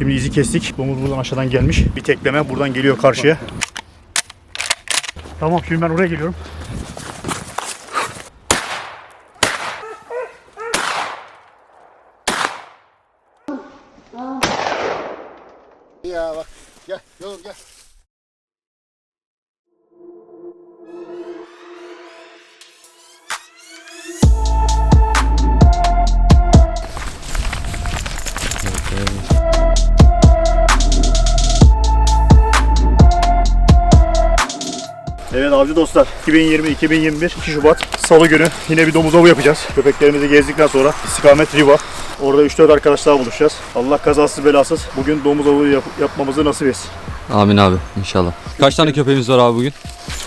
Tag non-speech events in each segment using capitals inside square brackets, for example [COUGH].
Şimdi izi kestik. Domuz buradan aşağıdan gelmiş. Bir tekleme buradan geliyor karşıya. Tamam şimdi ben oraya geliyorum. 2020-2021 2 Şubat Salı günü yine bir domuz avı yapacağız. Köpeklerimizi gezdikten sonra istikamet Riva. Orada 3-4 arkadaşlar buluşacağız. Allah kazasız belasız bugün domuz avı yap- yapmamızı nasip etsin. Amin abi inşallah. Kaç tane köpeğimiz var abi bugün?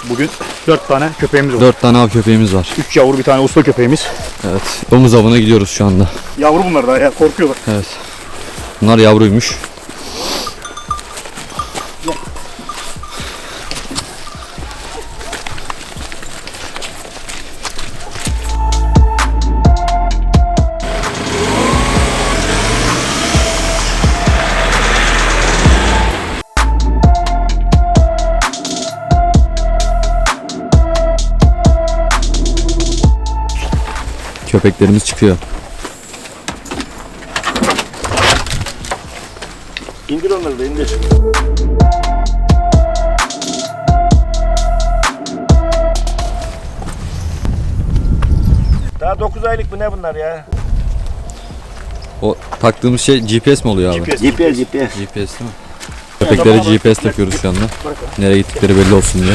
Bugün 4 tane köpeğimiz var. 4 tane av köpeğimiz var. 3 yavru bir tane usta köpeğimiz. Evet. Domuz avına gidiyoruz şu anda. Yavru bunlar daha ya korkuyorlar. Evet. Bunlar yavruymuş. Köpeklerimiz çıkıyor. İndir onları da indir. Daha 9 aylık mı ne bunlar ya? O taktığımız şey GPS mi oluyor abi? GPS. GPS GPS. GPS değil mi? Köpeklere GPS takıyoruz şu anda. Nereye gittikleri belli olsun diye.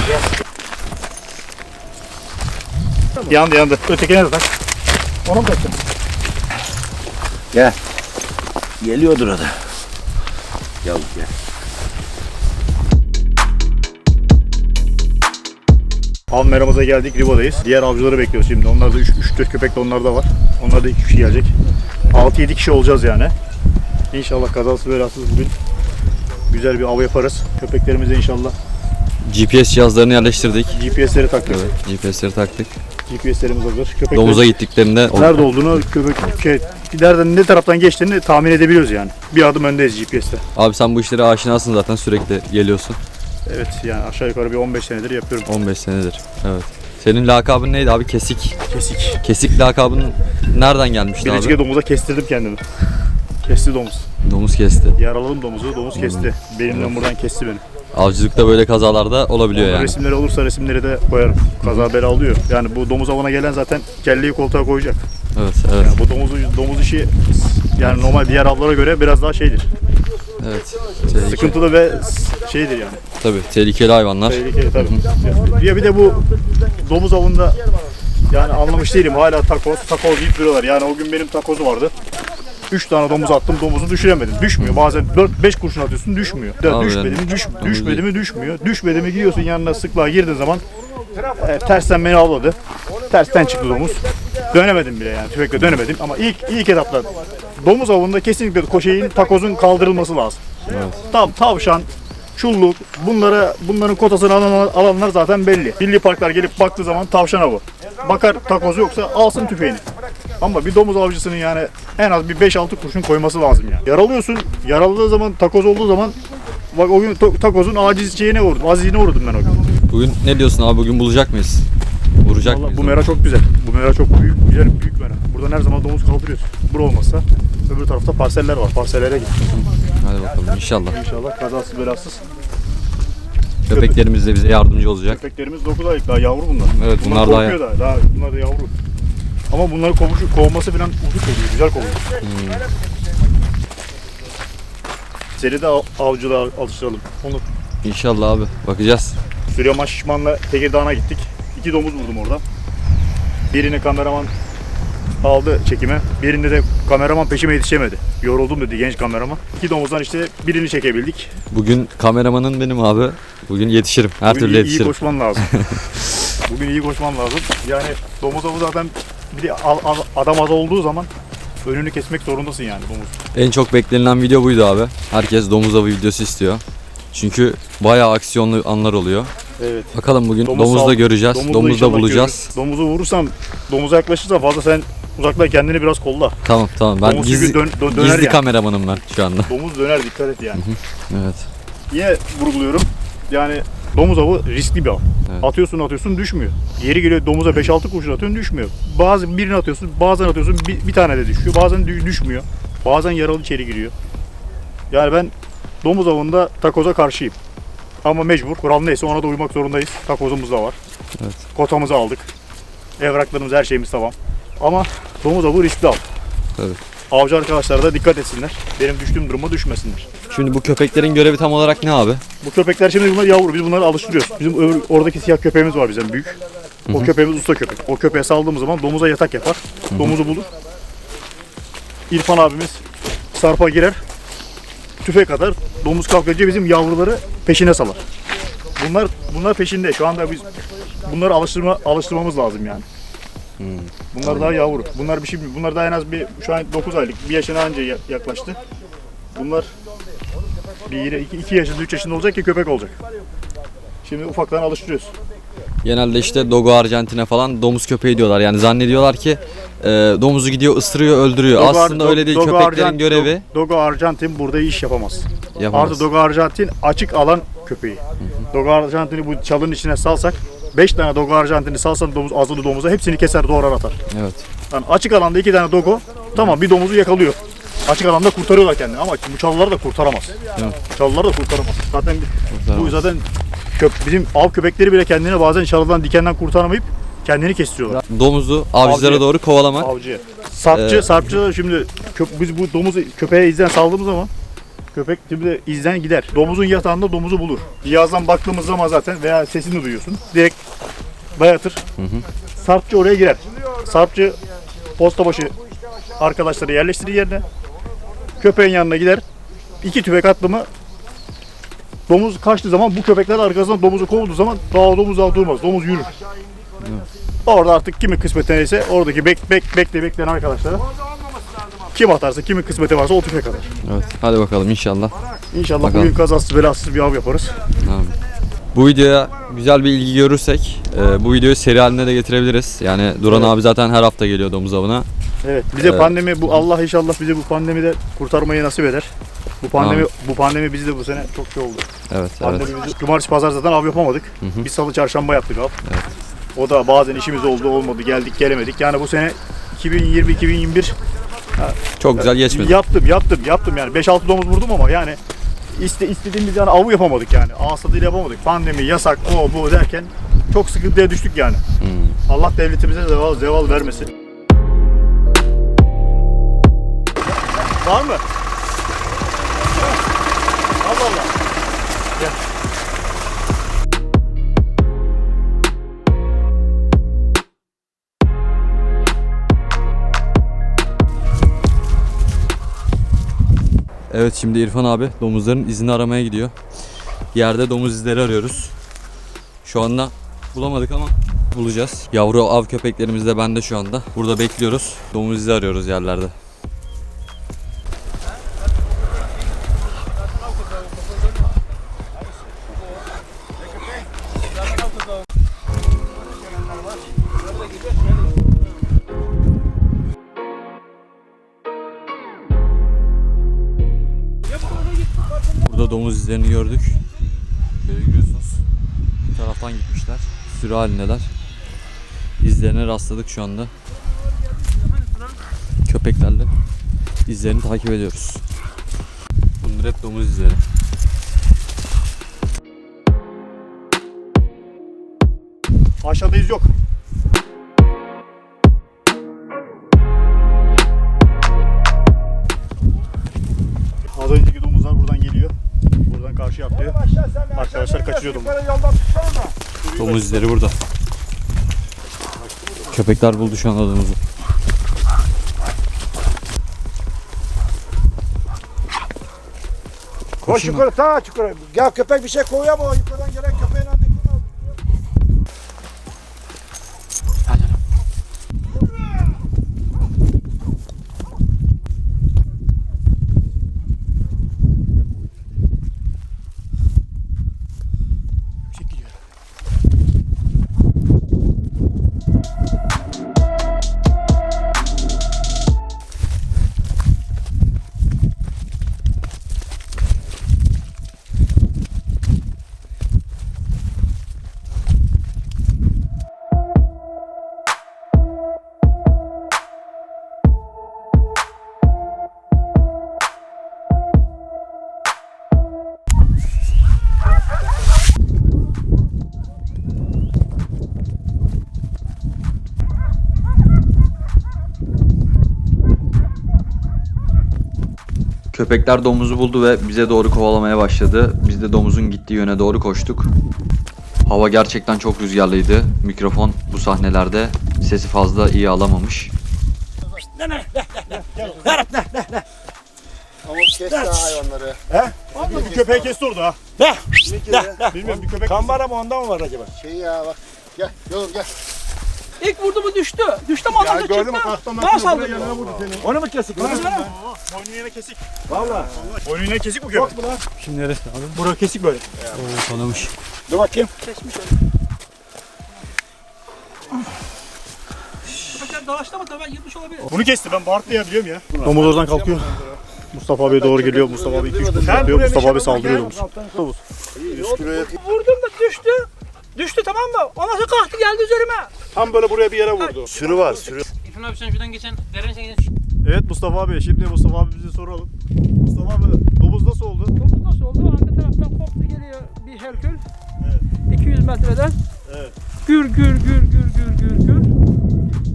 Yandı yandı. Ötekine de tak. Onu taktın? Gel. Geliyordur o da. Gel gel. Av meramıza geldik Riva'dayız. Diğer avcıları bekliyoruz şimdi. Onlar da 3-4 köpek de onlarda var. Onlar da 2 kişi gelecek. 6-7 kişi olacağız yani. İnşallah kazasız belasız bugün güzel bir av yaparız. Köpeklerimize inşallah GPS cihazlarını yerleştirdik. GPS'leri taktık. Evet, GPS'leri taktık. GPS'lerimiz hazır. Köpekler Domuza gittiklerinde nerede olduğunu, köpek şey, nereden ne taraftan geçtiğini tahmin edebiliyoruz yani. Bir adım öndeyiz GPS'te. Abi sen bu işlere aşinasın zaten sürekli geliyorsun. Evet yani aşağı yukarı bir 15 senedir yapıyorum. 15 senedir. Evet. Senin lakabın neydi abi? Kesik. Kesik. Kesik lakabın nereden gelmişti Birinci abi? domuza kestirdim kendimi. Kesti domuz. Domuz kesti. Yaraladım domuzu, domuz kesti. Benimle buradan kesti beni. Avcılıkta böyle kazalarda olabiliyor Onun yani. Resimleri olursa resimleri de koyarım. Kaza bela oluyor. Yani bu domuz avına gelen zaten kelleyi koltuğa koyacak. Evet, evet. Yani bu domuzu, domuz işi yani normal diğer avlara göre biraz daha şeydir. Evet. Tehlike. Sıkıntılı ve şeydir yani. Tabii tehlikeli hayvanlar. Tehlikeli tabii. Ya bir de bu domuz avında yani anlamış değilim. Hala takoz, takoz deyip duruyorlar. Yani o gün benim takozu vardı. 3 tane domuz attım, domuzu düşüremedim. Düşmüyor. Bazen 4-5 kurşun atıyorsun, düşmüyor. Abi düşmedi yani mi, düş, düşmedi mi, düşmüyor. Düşmedi mi gidiyorsun yanına sıklığa girdiğin zaman e, tersten beni avladı. Tersten çıktı domuz. Dönemedim bile yani tüfekle dönemedim ama ilk ilk etapta domuz avında kesinlikle koşeyin takozun kaldırılması lazım. Tam tavşan, çulluk bunlara bunların kotasını alan, alanlar zaten belli. Milli parklar gelip baktığı zaman tavşan avı. Bakar takozu yoksa alsın tüfeğini. Ama bir domuz avcısının yani en az bir 5-6 kurşun koyması lazım yani. Yaralıyorsun. Yaraladığı zaman takoz olduğu zaman bak o gün takozun aciz şeyine uğradım. Azizliğine uğradım ben o gün. Bugün ne diyorsun abi? Bugün bulacak mıyız? Vuracak Vallahi mıyız? bu mera çok güzel. Bu mera çok büyük, güzel büyük mera. Buradan her zaman domuz kaldırıyoruz. Bura olmazsa öbür tarafta parseller var. Parsellere git. Hadi bakalım inşallah. İnşallah kazasız belasız. Köpeklerimiz de bize yardımcı olacak. Köpeklerimiz 9 aylık daha yavru bunlar. Evet, bunlar daha korkuyor daha. daha. Bunlar da yavru. Ama bunları kovuşu, kovması falan uzun oluyor. Güzel kovuyor. Hmm. Seni de av- avcılığa alıştıralım. Onu İnşallah abi. Bakacağız. Süleyman Şişman'la Tekirdağ'a gittik. İki domuz vurdum orada. Birini kameraman aldı çekime. Birinde de kameraman peşime yetişemedi. Yoruldum dedi genç kameraman. İki domuzdan işte birini çekebildik. Bugün kameramanın benim abi. Bugün yetişirim. Her Bugün türlü iyi, iyi yetişirim. koşman lazım. [LAUGHS] Bugün iyi koşman lazım. Yani domuz avı zaten bir de al- al- adam az olduğu zaman önünü kesmek zorundasın yani domuz. En çok beklenilen video buydu abi. Herkes domuz avı videosu istiyor. Çünkü bayağı aksiyonlu anlar oluyor. Evet. Bakalım bugün Domuz domuzda göreceğiz. Domuzla Domuzda inşallah bulacağız. görürüz. Domuzu vurursam, domuza yaklaşırsa fazla sen Uzaktan kendini biraz kolla. Tamam tamam ben Domuz gizli, dön- dö- döner gizli yani. kameramanım ben şu anda. Domuz döner dikkat et yani. Evet. Yine vurguluyorum. Yani domuz avı riskli bir av. Evet. Atıyorsun atıyorsun düşmüyor. Yeri geliyor domuza 5-6 kurşun atıyorsun düşmüyor. Bazı birini atıyorsun bazen atıyorsun bir, bir tane de düşüyor. Bazen dü- düşmüyor. Bazen yaralı içeri giriyor. Yani ben domuz avında takoza karşıyım. Ama mecbur. Kural neyse ona da uymak zorundayız. Takozumuz da var. Evet. Kotamızı aldık. Evraklarımız her şeyimiz tamam. Ama domuz avı riskli av. Tabii. Avcı arkadaşlar da dikkat etsinler. Benim düştüğüm duruma düşmesinler. Şimdi bu köpeklerin görevi tam olarak ne abi? Bu köpekler şimdi bunlar yavru. Biz bunları alıştırıyoruz. Bizim öbür, oradaki siyah köpeğimiz var bizim büyük. O köpeğimiz usta köpek. O köpeğe saldığımız zaman domuza yatak yapar. Domuzu bulur. İrfan abimiz sarpa girer. Tüfek atar. Domuz kalkınca bizim yavruları peşine salar. Bunlar bunlar peşinde. Şu anda biz bunları alıştırma alıştırmamız lazım yani. Bunlar daha yavru. Bunlar bir şey bunlar daha en az bir şu an 9 aylık. Bir yaşına anca ya- yaklaştı. Bunlar bir 2 2 yaşında 3 yaşında olacak ki köpek olacak. Şimdi ufaktan alıştırıyoruz. Genelde işte Dogo Arjantin'e falan domuz köpeği diyorlar. Yani zannediyorlar ki e, domuzu gidiyor ısırıyor öldürüyor. Dogo Aslında öyle değil. Dogo Köpeklerin Arjant- görevi Dogo Arjantin burada iş yapamaz. yapamaz. Artı Dogo Arjantin açık alan köpeği. Dogo Arjantin'i bu çalının içine salsak 5 tane Dogo Arjantin'i salsan domuz azılı domuza hepsini keser doğrar atar. Evet. Yani açık alanda iki tane Dogo tamam bir domuzu yakalıyor. Açık alanda kurtarıyorlar kendini ama bu çalılar da kurtaramaz. Evet. Çalılar da kurtaramaz. Zaten bu Kurtaramaz. zaten köp bizim av köpekleri bile kendini bazen çalıdan dikenden kurtaramayıp kendini kestiriyorlar. Domuzu avcılara Avcı. doğru kovalamak. Avcı. Sarpçı, Ee, sarpçı da şimdi köp, biz bu domuzu köpeğe izden saldığımız zaman köpek şimdi izden gider. Domuzun yatağında domuzu bulur. Cihazdan baktığımız zaman zaten veya sesini duyuyorsun. Direkt dayatır. Sarpçı oraya girer. Sarpçı posta başı arkadaşları yerleştirir yerine. Köpeğin yanına gider. İki tüfek attı mı domuz kaçtığı zaman bu köpekler arkasından domuzu kovduğu zaman daha domuz daha durmaz. Domuz yürür. Orada artık kimi kısmeti neyse oradaki bek, bek, bekle bekleyen arkadaşlara kim atarsa kimin kısmeti varsa o tüfek atar. Evet. Hadi bakalım inşallah. İnşallah Bakalım. bugün kazasız belasız bir av yaparız. Tamam. Bu videoya güzel bir ilgi görürsek e, bu videoyu seri haline de getirebiliriz. Yani Duran Evet. abi zaten her hafta geliyor domuz avına. Evet bize Evet. pandemi bu Allah inşallah bize bu pandemide kurtarmayı nasip eder. Bu pandemi bu pandemi bizde bu sene çok şey oldu. Evet evet. Pandemimiz cumartesi pazar zaten av yapamadık. Biz salı çarşamba yaptık av. O da bazen işimiz oldu olmadı geldik gelemedik. Yani bu sene 2020 2021 Çok güzel geçmedi. Yaptım, yaptım, yaptım yani. 5-6 domuz vurdum ama yani iste, istediğimiz yani avı yapamadık yani. Ağız tadıyla yapamadık. Pandemi, yasak, o bu derken çok sıkıntıya düştük yani. Hmm. Allah devletimize zeval, zeval vermesin. Var mı? Evet şimdi İrfan abi domuzların izini aramaya gidiyor. Yerde domuz izleri arıyoruz. Şu anda bulamadık ama bulacağız. Yavru av köpeklerimiz de bende şu anda. Burada bekliyoruz. Domuz izi arıyoruz yerlerde. Böyle görüyorsunuz. Bir taraftan gitmişler. Sürü halindeler. İzlerine rastladık şu anda. Köpeklerle izlerini takip ediyoruz. Bunlar hep domuz izleri. Aşağıda iz yok. Karşı atlıyor. Arkadaşlar kaçırıyor domuzu. Domuz izleri burada. Köpekler buldu şu anda domuzu. Koş yukarı ta yukarı. Ya köpek bir şey kovuyor ama yukarıdan gelen Köpekler domuzu buldu ve bize doğru kovalamaya başladı. Biz de domuzun gittiği yöne doğru koştuk. Hava gerçekten çok rüzgarlıydı. Mikrofon bu sahnelerde sesi fazla iyi alamamış. Ama kes daha hayvanları. Bu köpeği kesti orada ha. Ne? Bilmiyorum bir köpek Kan var ama ondan mı var acaba? Şey ya bak. Gel yolum gel. İlk vurdu mu düştü. Düştü sonra gördün mü çıktı. kalktım Daha saldırdı. Onu mu kesik? Boynu yine kesik. Valla. Boynu yine kesik bu köpek. Şimdi neresi abi? Bura kesik böyle. Tanımış. Dur bakayım. Kesmiş öyle. Köpekler dalaşlamadı ben yırtmış olabilir. Bunu kesti ben Bart diye biliyorum ya. Domuz oradan kalkıyor. Mustafa abi doğru geliyor. Mustafa abi 2-3 kuş atıyor. Mustafa abi saldırıyor domuz. 100 kilo yakın. Vurdum da düştü. Düştü tamam mı? Ondan sonra kalktı geldi üzerime. Tam böyle buraya bir yere vurdu. Sürü var sürü. İrfan abi sen şuradan geçen, deren sen geçen Evet Mustafa abi. Şimdi Mustafa abimize soralım. Mustafa abi domuz nasıl oldu? Domuz nasıl oldu? Arka taraftan koptu geliyor bir herkül. 200 metreden. Evet. Gür gür gür gür gür gür gür.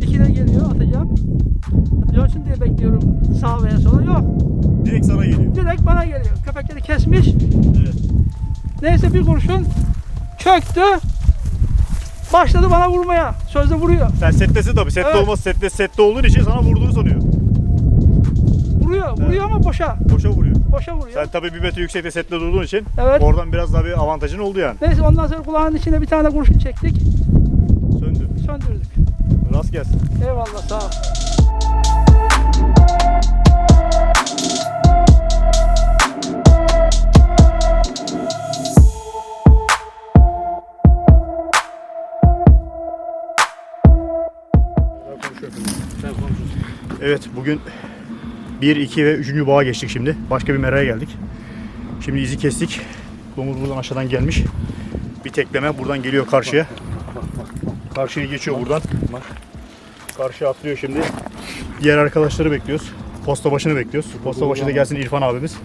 İki de geliyor atacağım. Dönsün diye bekliyorum sağ veya sola. Yok. Direkt sana geliyor. Direkt bana geliyor. Köpekleri kesmiş. Evet. Neyse bir kurşun çöktü. Başladı bana vurmaya. Sözde vuruyor. Sen settesin tabii. Sette Evet. olmaz. Sette, sette olduğun için sana vurduğunu sanıyor. Vuruyor. Vuruyor ama boşa. Boşa vuruyor. Boşa vuruyor. Sen tabii bir metre yüksekte sette durduğun için Evet. oradan biraz daha bir avantajın oldu yani. Neyse ondan sonra kulağının içine bir tane kurşun çektik. Söndü. Söndürdük. Rast gelsin. Eyvallah sağ ol. Evet bugün 1, 2 ve 3. bağa geçtik şimdi. Başka bir meraya geldik. Şimdi izi kestik. Domuz buradan aşağıdan gelmiş. Bir tekleme buradan geliyor karşıya. Karşıya geçiyor buradan. Karşıya atlıyor şimdi. Diğer arkadaşları bekliyoruz. Posta başını bekliyoruz. Posta başı da gelsin İrfan abimiz.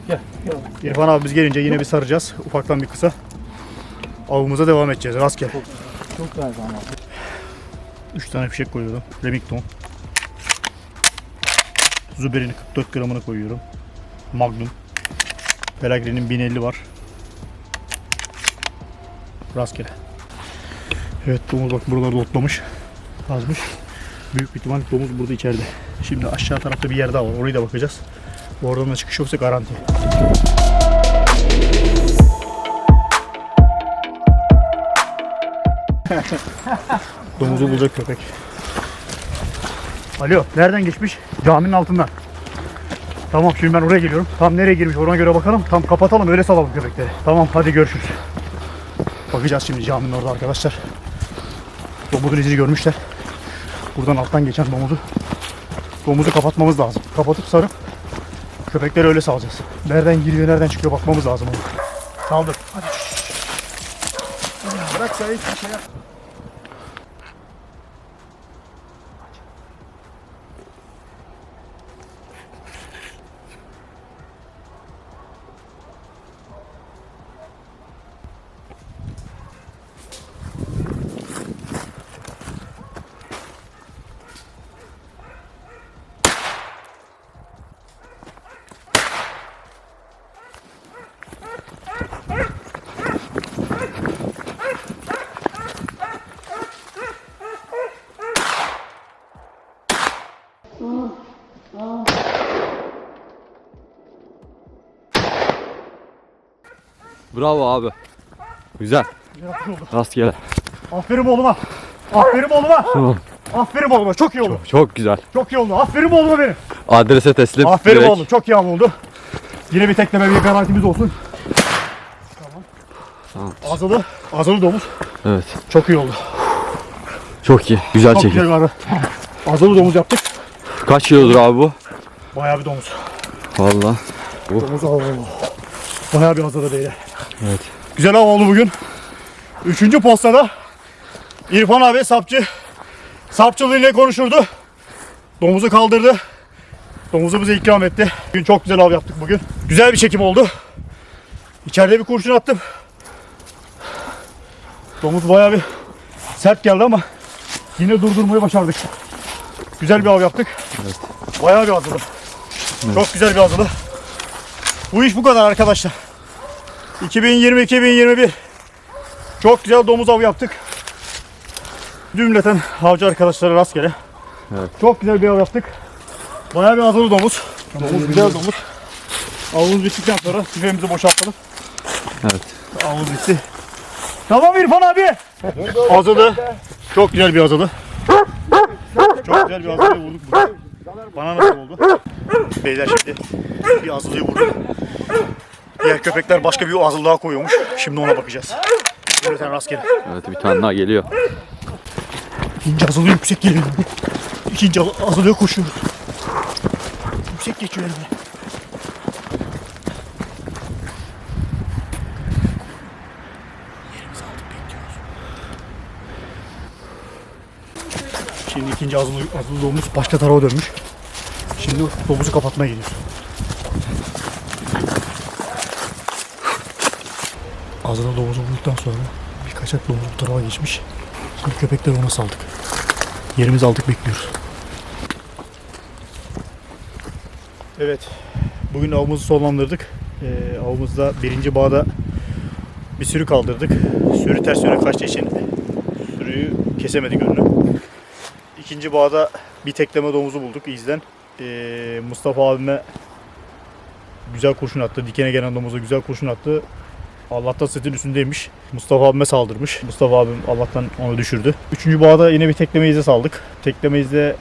İrfan abimiz gelince yine bir saracağız. Ufaktan bir kısa. Avımıza devam edeceğiz. Rastgele. Çok ama. 3 tane fişek koyuyorum. Remington. Zuberi'nin 44 gramını koyuyorum. Magnum. Pelagrin'in 1050 var. Rastgele. Evet domuz bak buraları lotlamış. Kazmış. Büyük ihtimal domuz burada içeride. Şimdi aşağı tarafta bir yer daha var. Orayı da bakacağız. Oradan da çıkış yoksa garanti. [LAUGHS] Domuzu bulacak köpek. Alo, nereden geçmiş? Caminin altından. Tamam şimdi ben oraya geliyorum. Tam nereye girmiş ona göre bakalım. Tam kapatalım öyle salalım köpekleri. Tamam hadi görüşürüz. Bakacağız şimdi caminin orada arkadaşlar. Domuzun izini görmüşler. Buradan alttan geçen domuzu. Domuzu kapatmamız lazım. Kapatıp sarıp köpekleri öyle salacağız. Nereden giriyor nereden çıkıyor bakmamız lazım onu. Saldır. Hadi. Bırak sen hiçbir şey yap. Bravo abi. Güzel. Rastgele. Aferin oğluma. Aferin oğluma. Tamam. Aferin oğluma. Çok iyi oldu. Çok güzel. Çok iyi oldu. Aferin oğluma benim. Adrese teslim. Aferin direkt. oğlum. Çok iyi av oldu. Yine bir tekleme bir garantimiz olsun. Tamam. Azılı. Azılı domuz. Evet. Çok iyi oldu. Çok iyi. Güzel Çok çekim. güzel. Azılı domuz yaptık. Kaç kilodur abi bu? Bayağı bir domuz. Valla. Domuz oldu. Bayağı bir azılı beyler. Evet. Güzel av oldu bugün. Üçüncü postada İrfan abi sapçı sapçılığıyla konuşurdu. Domuzu kaldırdı. Domuzu bize ikram etti. Bugün çok güzel av yaptık bugün. Güzel bir çekim oldu. İçeride bir kurşun attım. Domuz bayağı bir sert geldi ama yine durdurmayı başardık. Güzel bir av yaptık. Bayağı bir azılı. Çok güzel bir azılı. Bu iş bu kadar arkadaşlar. 2020-2021 çok güzel domuz avı yaptık. Cümleten avcı arkadaşlara rastgele. Evet. Çok güzel bir av yaptık. Bayağı bir azılı domuz. Domuz güzel domuz. Avımız bittikten sonra tüfeğimizi boşaltalım. Evet. Avımız bitti. Tamam İrfan abi. Azılı. Çok güzel bir azılı. Çok güzel bir azılı vurduk burada. Bana nasıl oldu? Beyler şimdi bir azılıyı vurduk. Diğer köpekler başka bir daha koyuyormuş. Şimdi ona bakacağız. Cümleten rastgele. Evet bir tane daha geliyor. İkinci azılı yüksek geliyor. İkinci az- azılıya koşuyoruz. Yüksek geçiyor elime. Yerimizi aldık bekliyoruz. Şimdi ikinci azılı, azılı domuz başka tarafa dönmüş. Şimdi domuzu kapatmaya gidiyoruz. Azılı domuzu vurduktan sonra bir kaçak domuz bu tarafa geçmiş. Şimdi köpekleri ona saldık. Yerimizi aldık bekliyoruz. Evet. Bugün avımızı sonlandırdık. Ee, avımızda birinci bağda bir sürü kaldırdık. Sürü ters yöne kaçtığı için sürüyü kesemedik önünü. İkinci bağda bir tekleme domuzu bulduk izden. Ee, Mustafa abime güzel kurşun attı. Dikene gelen domuza güzel kurşun attı. Allah'tan setin üstündeymiş. Mustafa abime saldırmış. Mustafa abim Allah'tan onu düşürdü. Üçüncü bağda yine bir tekleme izi saldık. Tekleme izde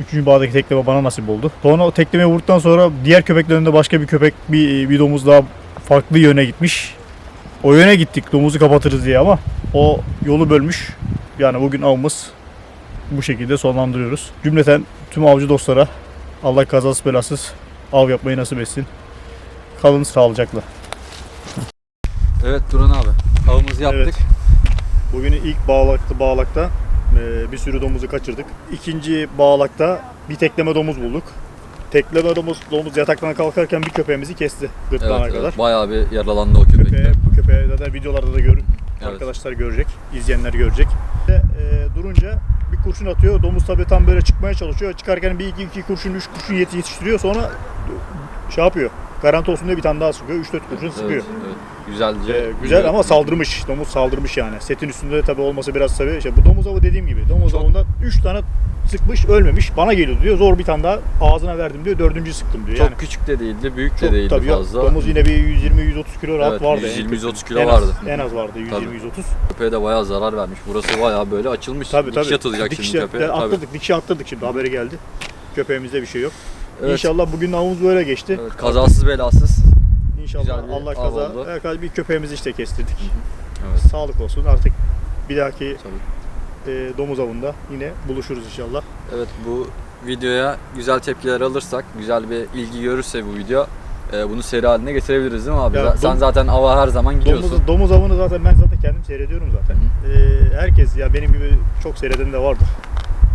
Üçüncü bağdaki tekleme bana nasip oldu. Sonra o teklemeyi vurduktan sonra diğer köpeklerin de başka bir köpek, bir, bir domuz daha farklı yöne gitmiş. O yöne gittik domuzu kapatırız diye ama o yolu bölmüş. Yani bugün avımız bu şekilde sonlandırıyoruz. Cümleten tüm avcı dostlara Allah kazasız belasız av yapmayı nasip etsin. Kalın sağlıcakla. Evet Duran abi. Avımızı yaptık. Evet. Bugün ilk bağlakta, bağlakta e, bir sürü domuzu kaçırdık. İkinci bağlakta bir tekleme domuz bulduk. Tekleme domuz, domuz yataktan kalkarken bir köpeğimizi kesti gırtlağına Evet, kadar. evet. Bayağı bir yaralandı o köpek. Köpeğe, bu köpeğe zaten videolarda da görün. Evet. Arkadaşlar görecek, izleyenler görecek. Ve, e, durunca bir kurşun atıyor. Domuz tabii tam böyle çıkmaya çalışıyor. Çıkarken bir iki, iki kurşun, üç kurşun yet- yetiştiriyor. Sonra şey yapıyor. Garanti olsun diye bir tane daha sıkıyor. Üç dört kurşun sıkıyor. Evet, evet. Güzelce. Ee, güzel ama saldırmış. Domuz saldırmış yani. Setin üstünde tabii olması biraz tabii. Işte bu domuz avı dediğim gibi. Domuz Çok- avında 3 tane sıkmış ölmemiş. Bana geliyordu diyor. Zor bir tane daha ağzına verdim diyor. Dördüncü sıktım diyor. Çok yani küçük de değildi, büyük de çok değildi tabii fazla. domuz yine bir 120-130 kilo rahat Evet, vardı. 120-130 kilo en az, vardı. En az vardı 120-130. Köpeğe de bayağı zarar vermiş. Burası bayağı böyle açılmış. Tabii Dikiş tabii. atılacak Dikiş şimdi köpeğe. de- Tabii. Dikişe attırdık şimdi haberi geldi. Köpeğimizde bir şey yok. Evet. İnşallah bugün avımız böyle geçti. Evet, kazasız belasız. İnşallah güzel bir Allah av kaza. oldu. Bir köpeğimizi işte kestirdik. Evet. Sağlık olsun. Artık bir dahaki Tabii. e, domuz avında yine buluşuruz inşallah. Evet bu videoya güzel tepkiler alırsak, güzel bir ilgi görürse bu video e, bunu seri haline getirebiliriz değil mi abi? Ya, Za- Sen dom- zaten ava her zaman gidiyorsun. Domuz, domuz avını zaten ben zaten kendim seyrediyorum zaten. Ee, herkes ya benim gibi çok seyreden de vardır.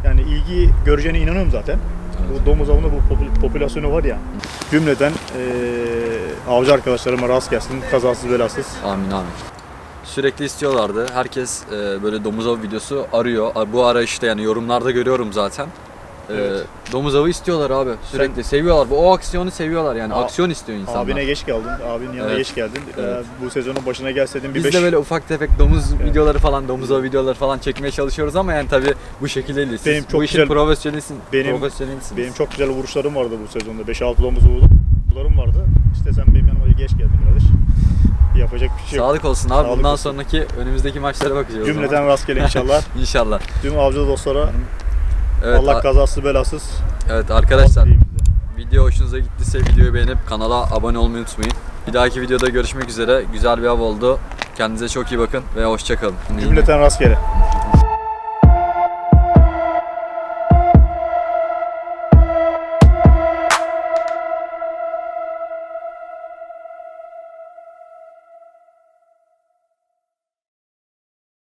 Yani ilgi göreceğine inanıyorum zaten. Bu domuz avında bu popül- popülasyonu var ya. Cümleden ee, avcı arkadaşlarıma rast gelsin. Kazasız belasız. Amin amin. Sürekli istiyorlardı. Herkes e, böyle domuz avı videosu arıyor. Bu ara işte yani yorumlarda görüyorum zaten. E, Evet. domuz avı istiyorlar abi. Sürekli seviyorlar. Bu o aksiyonu seviyorlar yani. A- Aksiyon istiyor insanlar. Abine geç geldin. Abinin yanına Evet. geç geldin. Ee, Evet. bu sezonun başına gelseydin bir Biz beş... de böyle ufak tefek domuz Evet. videoları falan, domuz avı videoları falan çekmeye çalışıyoruz ama yani tabii bu şekilde değil. Siz Benim çok bu işin güzel- profesyonelisin, Benim- profesyonelisiniz. Benim çok güzel vuruşlarım vardı bu sezonda. 5-6 domuz vurdum. Vuruşlarım vardı. İşte sen benim yanıma geç geldin kardeş. Yapacak bir şey yok. Sağlık olsun abi. Sağlık Bundan olsun. sonraki önümüzdeki maçlara bakacağız. o zaman. Cümleten rastgele inşallah. [LAUGHS] İnşallah. Tüm avcı dostlara Evet, Allah kazasız belasız. evet arkadaşlar video hoşunuza gittiyse videoyu beğenip kanala abone olmayı unutmayın. Bir dahaki videoda görüşmek üzere. Güzel bir av oldu. Kendinize çok iyi bakın ve hoşçakalın. Cümleten rastgele.